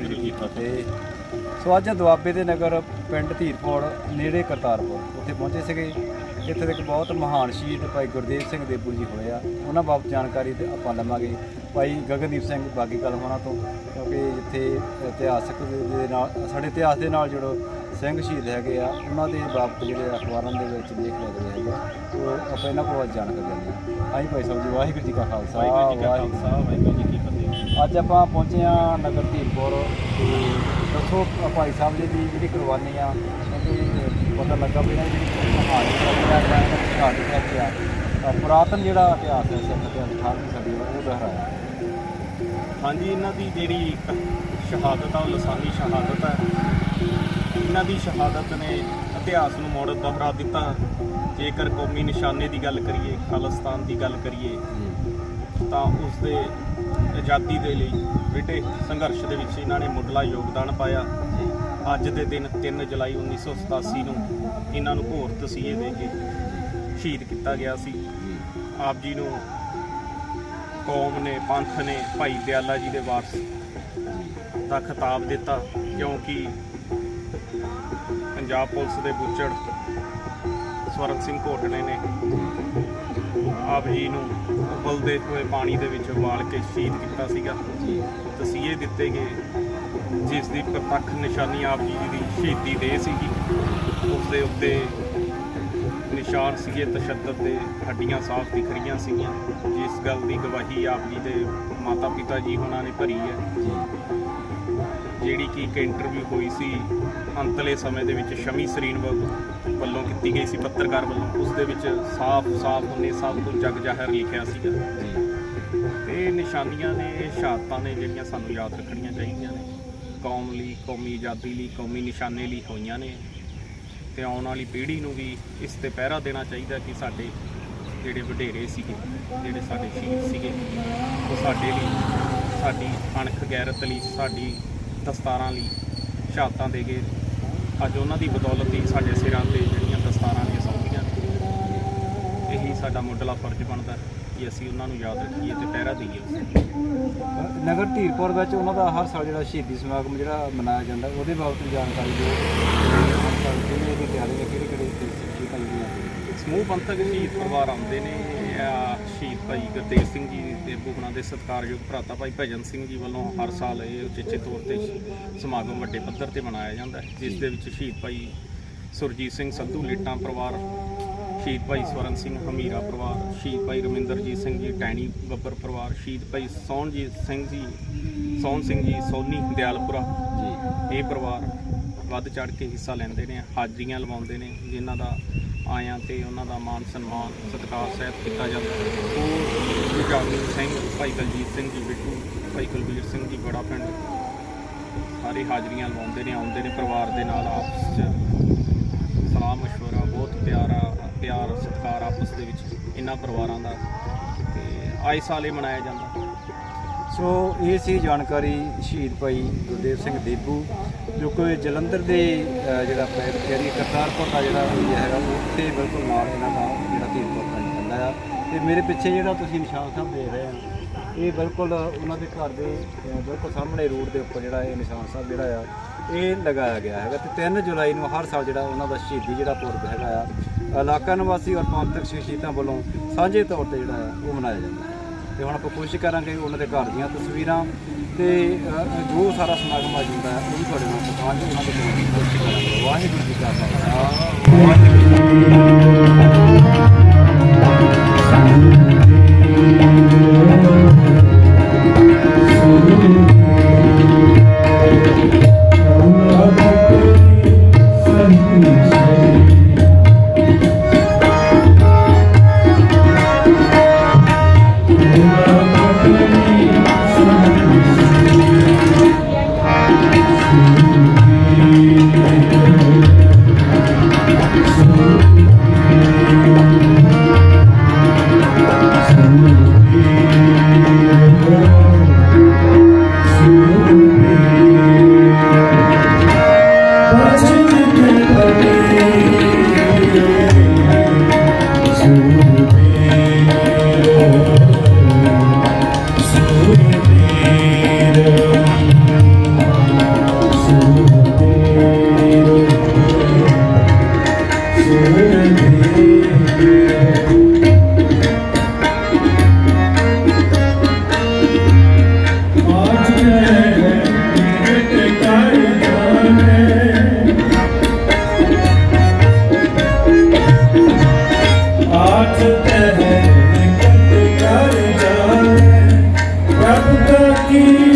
ਜੀ ਕੀ ਸੋ ਅੱਜ ਦੁਆਬੇ ਦੇ ਨਗਰ ਪਿੰਡ ਧੀਰਪੁਰ ਨੇੜੇ ਕਰਤਾਰਪੁਰ ਉੱਥੇ ਪਹੁੰਚੇ ਸੀਗੇ। ਇੱਥੇ ਦੇ ਇੱਕ ਬਹੁਤ ਮਹਾਨ ਸ਼ਹੀਦ ਭਾਈ ਗੁਰਦੇਵ ਸਿੰਘ ਦੇਬੂ ਜੀ ਹੋਏ ਆ। ਉਹਨਾਂ ਬਾਬਤ ਜਾਣਕਾਰੀ ਤੇ ਆਪਾਂ ਲਵਾਂਗੇ। ਭਾਈ ਗਗਨਦੀਪ ਸਿੰਘ ਬਾਗੀ ਕਲ ਹੋਣਾ ਤੋਂ ਕਿਉਂਕਿ ਜਿੱਥੇ ਇਤਿਹਾਸਕ ਦੇ ਨਾਲ ਸਾਡੇ ਇਤਿਹਾਸ ਦੇ ਨਾਲ ਜੁੜੋ ਸਿੰਘ ਸ਼ਹੀਦ ਹੈਗੇ ਆ। ਉਹਨਾਂ ਦੇ ਬਾਬਤ ਜਿਹੜੇ ਅਖਬਾਰਾਂ ਦੇ ਵਿੱਚ ਲਿਖ ਲੱਗਦੇ ਹੈਗੇ। ਉਹ ਆਪਾਂ ਇਹਨਾਂ ਕੋਲ ਜਾਣਕਾਰੀ ਲੈਂਦੇ ਹਾਂ। ਹਾਂਜੀ ਭਾਈ ਸਾਹਿਬ ਜੀ ਵਾਹਿਗੁਰੂ ਜੀ ਕਾ ਖਾਲਸਾ ਵਾਹਿਗੁਰੂ ਜੀ ਕੀ ਫਤਿਹ। ਅੱਜ ਆਪਾਂ ਪਹੁੰਚੇ ਆ ਨਗਰ ਧੀਰਪੁਰ। ਦੱਸੋ ਭਾਈ ਸਾਹਿਬ ਜੀ ਦੀ ਜਿਹੜੀ ਕੁਰਬਾਨੀ ਆ ਕਿਉਂਕਿ ਪਤਾ ਲੱਗਾ ਵੀ ਇਹਨਾਂ ਦੀ ਜਿਹੜੀ ਕਹਾਣੀ ਦਾ ਜਿਹੜਾ ਹੈ ਹੈ ਆ ਪੁਰਾਤਨ ਜਿਹੜਾ ਇਤਿਹਾਸ ਹੈ ਸਿੱਖ ਇਤਿਹਾਸ 18ਵੀਂ ਸਦੀ ਦਾ ਉਹ ਦੁਹਰਾਇਆ। ਹਾਂਜੀ ਇਹਨਾਂ ਦੀ ਜਿਹੜੀ ਸ਼ਹਾਦਤ ਆ ਉਹ ਲਸਾਨੀ ਸ਼ਹਾਦਤ ਹੈ। ਇਹਨਾਂ ਦੀ ਸ਼ਹਾਦਤ ਨੇ ਇਤਿਹਾਸ ਨੂੰ ਮੋੜ ਦੁਹਰਾ ਦਿੱਤਾ। ਜੇਕਰ ਕੌਮੀ ਨਿਸ਼ਾਨੇ ਦੀ ਗੱਲ ਕਰੀਏ ਖਾਲਿਸਤਾਨ ਦੀ ਗੱਲ ਕਰੀਏ ਤਾਂ ਉਸ ਦੇ ਆਜ਼ਾਦੀ ਦੇ ਲਈ ਬ੍ਰਿਟਿਸ਼ ਸੰਘਰਸ਼ ਦੇ ਵਿੱਚ ਇਹਨਾਂ ਨੇ ਮੁੱਢਲਾ ਯੋਗਦਾਨ ਪਾਇਆ। ਅੱਜ ਦੇ ਦਿਨ 3 ਜੁਲਾਈ 1987 ਨੂੰ ਇਹਨਾਂ ਨੂੰ ਘੋਰ ਤਸੀਹੇ ਦੇ ਕੇ ਸ਼ਹੀਦ ਕੀਤਾ ਗਿਆ ਸੀ। ਆਪ ਜੀ ਨੂੰ ਕੌਮ ਨੇ, ਪੰਥ ਨੇ, ਭਾਈ ਦਿਆਲਾ ਜੀ ਦੇ ਵਾਰਸ ਦਾ ਖਿਤਾਬ ਦਿੱਤਾ, ਕਿਉਂਕਿ ਪੰਜਾਬ ਪੁਲਿਸ ਦੇ ਬੁੱਚੜ ਸਵਰਨ ਸਿੰਘ ਘੋਟਣੇ ਨੇ ਆਪ ਜੀ ਨੂੰ ਉਬਲਦੇ ਹੋਏ ਪਾਣੀ ਦੇ ਵਿੱਚ ਉਬਾਲ ਕੇ ਸ਼ਹੀਦ ਕੀਤਾ ਸੀਗਾ। ਤਸੀਹੇ ਦਿੱਤੇ ਗਏ, ਜਿਸ ਦੀ ਪ੍ਰਤੱਖ ਨਿਸ਼ਾਨੀ ਆਪ ਜੀ ਦੀ ਸ਼ਹੀਦੀ ਦੇ ਸੀਗੀ। ਉਸ ਦੇ ਉੱਤੇ ਨਿਸ਼ਾਨ ਸੀਗੇ, ਤਸ਼ੱਦਦ ਦੇ ਹੱਡੀਆਂ ਸਾਫ਼ ਦਿਖ ਰਹੀਆਂ ਸੀਗੀਆਂ। ਜਿਸ ਗੱਲ ਦੀ ਗਵਾਹੀ ਆਪ ਜੀ ਦੇ ਮਾਤਾ ਪਿਤਾ ਜੀ ਉਹਨਾਂ ਨੇ ਭਰੀ ਹੈ। ਜਿਹੜੀ ਕਿ ਇੱਕ ਇੰਟਰਵਿਊ ਹੋਈ ਸੀ, ਅੰਤਲੇ ਸਮੇਂ ਦੇ ਵਿੱਚ ਸ਼ਮੀ ਸਰੀਨ ਵੱਲੋਂ ਕੀਤੀ ਗਈ ਸੀ, ਪੱਤਰਕਾਰ ਵੱਲੋਂ। ਉਸ ਦੇ ਵਿੱਚ ਸਾਫ਼-ਸਾਫ਼ ਉਹਨੇ ਸਭ ਕੁਝ ਜਗ ਜ਼ਾਹਰ ਲਿਖਿਆ ਸੀਗਾ। ਤੇ ਨਿਸ਼ਾਨੀਆਂ ਨੇ, ਇਹ ਸ਼ਹਾਦਤਾਂ ਨੇ ਜਿਹੜੀਆਂ ਸਾਨੂੰ ਯਾਦ ਰੱਖਣੀਆਂ ਚਾਹੀਦੀਆਂ ਨੇ। ਕੌਮ ਲਈ, ਕੌਮੀ ਆਜ਼ਾਦੀ ਲਈ, ਕੌਮੀ ਨਿਸ਼ਾਨੇ ਲਈ ਹੋਈਆਂ ਨੇ। ਤੇ ਆਉਣ ਵਾਲੀ ਪੀੜ੍ਹੀ ਨੂੰ ਵੀ ਇਸ ਤੇ ਪਹਿਰਾ ਦੇਣਾ ਚਾਹੀਦਾ ਕਿ ਸਾਡੇ ਜਿਹੜੇ ਵਡੇਰੇ ਸੀਗੇ, ਜਿਹੜੇ ਸਾਡੇ ਸ਼ਹੀਦ ਸੀਗੇ, ਉਹ ਸਾਡੇ ਲਈ, ਸਾਡੀ ਅਣਖ ਗੈਰਤ ਲਈ, ਸਾਡੀ ਦਸਤਾਰਾਂ ਲਈ ਸ਼ਹਾਦਤਾਂ ਦੇ ਗਏ ਅੱਜ ਉਹਨਾਂ ਦੀ ਬਦੌਲਤ ਹੀ ਸਾਡੇ ਸਿਰਾਂ ਤੇ ਜਿਹੜੀਆਂ ਦਸਤਾਰਾਂ ਨੇ ਇਹੀ ਸਾਡਾ ਮੁੱਢਲਾ ਫਰਜ਼ ਬਣਦਾ ਕਿ ਅਸੀਂ ਉਹਨਾਂ ਨੂੰ ਯਾਦ ਰੱਖੀਏ ਤੇ ਪਹਿਰਾ ਦਈਏ। ਨਗਰ ਧੀਰਪੁਰ ਵਿੱਚ ਉਹਨਾਂ ਦਾ ਹਰ ਸਾਲ ਜਿਹੜਾ ਸ਼ਹੀਦੀ ਸਮਾਗਮ ਜਿਹੜਾ ਮਨਾਇਆ ਜਾਂਦਾ ਉਹਦੇ ਬਾਬਤ ਜਾਣਕਾਰੀ ਦਿਓ। ਕਿਹੜੇ ਕਿਹੜੇ ਕਿਹੜੇ ਜਿਹੜੀਆਂ ਸਮੂਹ ਪੰਥਕ ਸ਼ਹੀਦ ਪਰਿਵਾਰ ਆਉਂਦੇ ਨੇ ਸ਼ਹੀਦ ਭਾਈ ਗੁਰਤੇਜ ਸਿੰਘ ਜੀ ਦੇ ਬੁਗਣਾ ਦੇ ਸਤਿਕਾਰਯੋਗ ਭਰਾਤਾ ਭਾਈ ਭਜਨ ਸਿੰਘ ਜੀ ਵੱਲੋਂ ਹਰ ਸਾਲ ਇਹ ਉਚੇਚੇ ਤੌਰ ਤੇ ਸਮਾਗਮ ਵੱਡੇ ਪੱਧਰ ਤੇ ਮਨਾਇਆ ਜਾਂਦਾ ਹੈ ਜਿਸ ਦੇ ਵਿੱਚ ਸ਼ਹੀਦ ਭਾਈ ਸੁਰਜੀਤ ਸਿੰਘ ਸੰਧੂ ਲੀਟਾਂ ਪਰਿਵਾਰ ਸ਼ਹੀਦ ਭਾਈ ਸਵਰਨ ਸਿੰਘ ਹਮੀਰਾ ਪਰਿਵਾਰ ਸ਼ਹੀਦ ਭਾਈ ਰਮਿੰਦਰਜੀਤ ਸਿੰਘ ਜੀ ਟੈਣੀ ਬੱਬਰ ਪਰਿਵਾਰ ਸ਼ਹੀਦ ਭਾਈ ਸੋਹਣਜੀਤ ਸਿੰਘ ਜੀ ਸੋਹਣ ਸਿੰਘ ਜੀ ਸੋਨੀ ਦਿਆਲਪੁਰਾ ਜੀ। ਇਹ ਪਰਿਵਾਰ ਵੱਧ ਚੜ ਕੇ ਹਿੱਸਾ ਲੈਂਦੇ ਨੇ ਹਾਜ਼ਰੀਆਂ ਲਵਾਉਂਦੇ ਨੇ ਜਿਨ੍ਹਾਂ ਦਾ ਆਇਆਂ ਤੇ ਉਹਨਾਂ ਦਾ ਮਾਨ ਸਨਮਾਨ, ਸਤਿਕਾਰ ਸਹਿਤ ਕੀਤਾ ਜਾਂਦਾ ਉਹ ਜੁਝਾਰੂ ਸਿੰਘ, ਭਾਈ ਦਲਜੀਤ ਸਿੰਘ ਜੀ, ਬਿੱਟੂ, ਭਾਈ ਕੁਲਬੀਰ ਸਿੰਘ ਜੀ, ਬੜਾ ਪਿੰਡ। ਸਾਰੇ ਹਾਜ਼ਰੀਆਂ ਲਵਾਉਂਦੇ ਨੇ, ਆਉਂਦੇ ਨੇ ਪਰਿਵਾਰ ਦੇ ਨਾਲ ਆਪਸ 'ਚ। ਸਲਾਮ, ਮਸ਼ਵਰਾ, ਬਹੁਤ ਪਿਆਰਾ, ਪਿਆਰ, ਸਤਿਕਾਰ ਆਪਸ ਦੇ ਵਿੱਚ ਇਹਨਾਂ ਪਰਿਵਾਰਾਂ ਦਾ। ਤੇ ਆਏ ਸਾਲ ਇਹ ਮਨਾਇਆ ਜਾਂਦਾ। ਸੋ ਇਹ ਸੀ ਜਾਣਕਾਰੀ ਸ਼ਹੀਦ ਭਾਈ ਗੁਰਦੇਵ ਸਿੰਘ ਦੇਬੂ ਜੋ ਕਿ ਜਲੰਧਰ ਦੇ ਜਿਹੜਾ ਪੈਰ ਕੈਰੀ ਕਰਤਾਰਪੁਰ ਦਾ ਜਿਹੜਾ ਏਰੀਆ ਹੈਗਾ, ਉੱਥੇ ਬਿਲਕੁਲ ਨਾਲ ਇਹਨਾਂ ਦਾ ਜਿਹੜਾ ਧੀਰਪੁਰ ਪਿੰਡ ਪੈਂਦਾ ਆ। ਤੇ ਮੇਰੇ ਪਿੱਛੇ ਜਿਹੜਾ ਤੁਸੀਂ ਨਿਸ਼ਾਨ ਸਾਹਿਬ ਦੇਖ ਰਹੇ ਆ ਇਹ ਬਿਲਕੁਲ ਉਹਨਾਂ ਦੇ ਘਰ ਦੇ ਬਿਲਕੁਲ ਸਾਹਮਣੇ ਰੋਡ ਦੇ ਉੱਪਰ ਜਿਹੜਾ ਇਹ ਨਿਸ਼ਾਨ ਸਾਹਿਬ ਜਿਹੜਾ ਆ, ਇਹ ਲਗਾਇਆ ਗਿਆ ਹੈਗਾ। ਤੇ 3 ਜੁਲਾਈ ਨੂੰ ਹਰ ਸਾਲ ਜਿਹੜਾ ਉਹਨਾਂ ਦਾ ਸ਼ਹੀਦੀ ਜਿਹੜਾ ਪੁਰਬ ਹੈਗਾ ਆ, ਇਲਾਕਾ ਨਿਵਾਸੀ ਔਰ ਪੰਥਕ ਸ਼ਖਸੀਅਤਾਂ ਵੱਲੋਂ ਸਾਂਝੇ ਤੌਰ ਤੇ ਜਿਹੜਾ ਆ, ਉਹ ਮਨਾਇਆ ਜਾਂਦਾ ਹੈ। ਤੇ ਹੁਣ ਆਪਾਂ ਕੋਸ਼ਿਸ਼ ਕਰਾਂਗੇ ਉਹਨਾਂ ਦੇ ਘਰ ਦੀਆਂ ਤਸਵੀਰਾਂ ਤੇ ਜੋ ਸਾਰਾ ਸਮਾਗਮ ਮੌਜੂਦ ਹੈ, ਉਹ ਵੀ ਤੁਹਾਡੇ ਨਾਲ ਸਾਂਝੇ ਉਹਨਾਂ ਦੇ ਕੋਸ਼ਿਸ਼ ਕਰਾਂਗੇ। ਵਾਹਿਗੁਰੂ ਜੀ ਕਾ ਖਾਲਸਾ। ਵਾਹਿਗੁਰੂ ਤਹਿ ਕਟ ਕਰ ਜਾਵੇ ਰੱਬ ਦਾ ਕੀ